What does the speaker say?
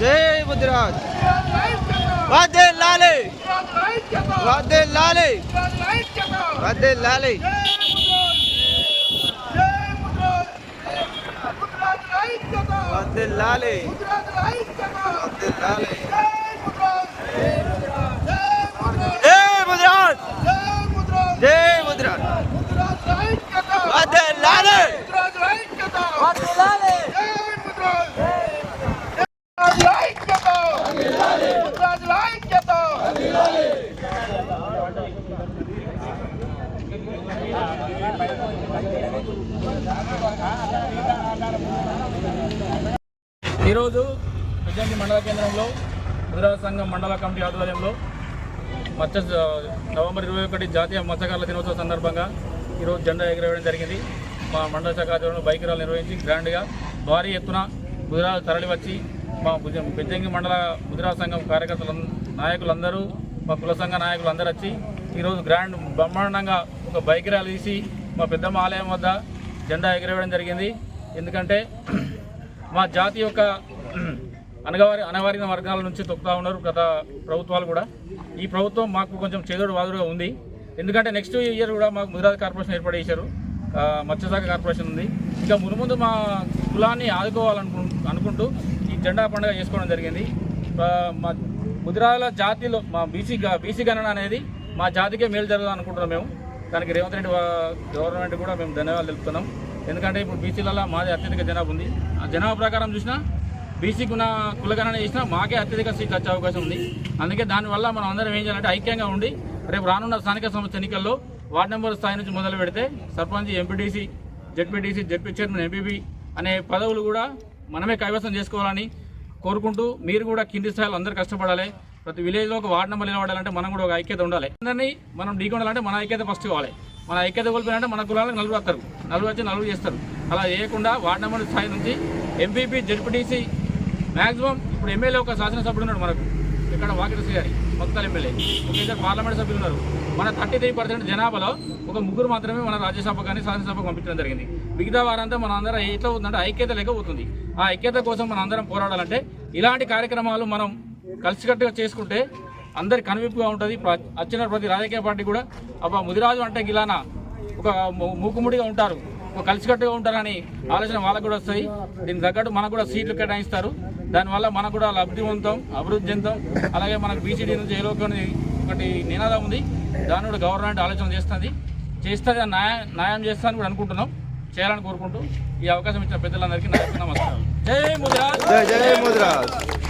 ముదిరాజ్ వద్దే లాలి వద్దే లాలి వద్దే లాలి వద్దే లాలి వద్దే లాలి జై ముదిరాజ్ జై ముదిరాజ్ వద్దే లాలి వద్దే లాలి ఈరోజు ప్రజెంట్ మండల కేంద్రంలో గుజరాత్ సంఘం మండల కమిటీ ఆధ్వర్యంలో మత్స్య నవంబర్ ఇరవై ఒకటి జాతీయ మత్స్యకారుల దినోత్సవం సందర్భంగా ఈరోజు జెండా ఎగరవేయడం జరిగింది. మా మండల శాఖ ఆధ్వర్యంలో బైక్ ర్యాలీ నిర్వహించి గ్రాండ్గా భారీ ఎత్తున గుజరాత్ తరలివచ్చి మా బెజ్జంగి మండల గుజరాత్ సంఘం కార్యకర్తలు నాయకులందరూ మా కుల సంఘ నాయకులు అందరూ వచ్చి ఈరోజు గ్రాండ్ బ్రహ్మాండంగా ఒక బైక్ ర్యాలీ తీసి మా పెద్దమ్మ ఆలయం వద్ద జెండా ఎగరవేయడం జరిగింది. ఎందుకంటే మా జాతి యొక్క అనగవారి అనవారిన వర్గాల నుంచి తొక్కుతా ఉన్నారు గత ప్రభుత్వాలు కూడా. ఈ ప్రభుత్వం మాకు కొంచెం చేదోడు వాదుడుగా ఉంది. ఎందుకంటే నెక్స్ట్ ఇయర్ కూడా మాకు ముదిరాజ్ కార్పొరేషన్ ఏర్పాటు చేశారు. మత్స్యశాఖ కార్పొరేషన్ ఉంది. ఇక మునుముందు మా కులాన్ని ఆదుకోవాలనుకు అనుకుంటూ ఈ జెండా పండుగ చేసుకోవడం జరిగింది. మా ముదిరాల జాతిలో మా బీసీ బీసీ గణన అనేది మా జాతికే మేలు జరగదు అనుకుంటున్నాం మేము. దానికి రేవంత్ రెడ్డి గవర్నమెంట్ కూడా మేము ధన్యవాదాలు తెలుపుతున్నాం. ఎందుకంటే ఇప్పుడు బీసీలలో మాది అత్యధిక జనాభా ఉంది. ఆ జనాభా ప్రకారం చూసినా బీసీకి ఉన్న కులగణన చేసినా మాకే అత్యధిక సీట్లు వచ్చే అవకాశం ఉంది. అందుకే దానివల్ల మనం అందరం ఏం చేయాలంటే ఐక్యంగా ఉండి రేపు రానున్న స్థానిక సంస్థ ఎన్నికల్లో వార్డు నెంబర్ స్థాయి నుంచి మొదలు పెడితే sarpanch MPTC ZPTC ZP chairman MPP అనే పదవులు కూడా మనమే కైవసం చేసుకోవాలని కోరుకుంటూ మీరు కూడా కింది స్థాయిలో అందరూ కష్టపడాలి. ప్రతి విలేజ్లో ఒక వార్డు నెంబర్ నిలబడాలంటే మనం కూడా ఒక ఐక్యత ఉండాలి. అందరినీ మనం ఢీకొండాలంటే మన ఐక్యత ఫస్ట్ కావాలి. మన ఐక్యత కోల్పోయినంటే మన కులాలకు నలుగురు వస్తారు. నలుగురు వచ్చి నలుగురు చేస్తారు. అలా చేయకుండా వార్డు నెంబర్ స్థాయి నుంచి ఎంపీపీ జెడ్పీటీసీ మ్యాక్సిమం ఇప్పుడు ఎమ్మెల్యే ఒక శాసనసభ్యుడు ఉన్నాడు మనకు. ఇక్కడ వాకిటశ్రీ గారి మొత్తం ఎమ్మెల్యే ఒకేసారి పార్లమెంట్ సభ్యులు ఉన్నారు. మన థర్టీ త్రీ పర్సెంట్ జనాభాలో ఒక ముగ్గురు మాత్రమే మన రాజ్యసభ కానీ శాసనసభకు పంపించడం జరిగింది. మిగతా వారంతా మన అందరం ఎట్లా ఉందంటే ఐక్యత లేకపోతుంది. ఆ ఐక్యత కోసం మన అందరం పోరాడాలంటే ఇలాంటి కార్యక్రమాలు మనం కలిసికట్టుగా చేసుకుంటే అందరి కనువిప్పుగా ఉంటుంది. వచ్చిన ప్రతి రాజకీయ పార్టీ కూడా అబ్బా ముదిరాజు అంటే గిలానా ఒక మూకుముడిగా ఉంటారు. ఒక కలిసికట్టుగా ఉంటారని ఆలోచన వాళ్ళకు కూడా వస్తాయి. దీనికి తగ్గట్టు మనకు కూడా సీట్లు కేటాయిస్తారు. దానివల్ల మనకు కూడా లబ్ధి పొందుతాం అభివృద్ధి చెందుతాం. అలాగే మనకు బీసీడీ నుంచి ఏలోకని ఒకటి నినాదం ఉంది. దాన్ని కూడా గవర్నమెంట్ ఆలోచన చేస్తుంది. చేస్తే న్యాయం న్యాయం చేస్తానని కూడా అనుకుంటున్నాం. చేయాలని కోరుకుంటూ ఈ అవకాశం ఇచ్చిన పెద్దలందరికీ నా నమస్కారం జై ముదిరాజ్! జై జై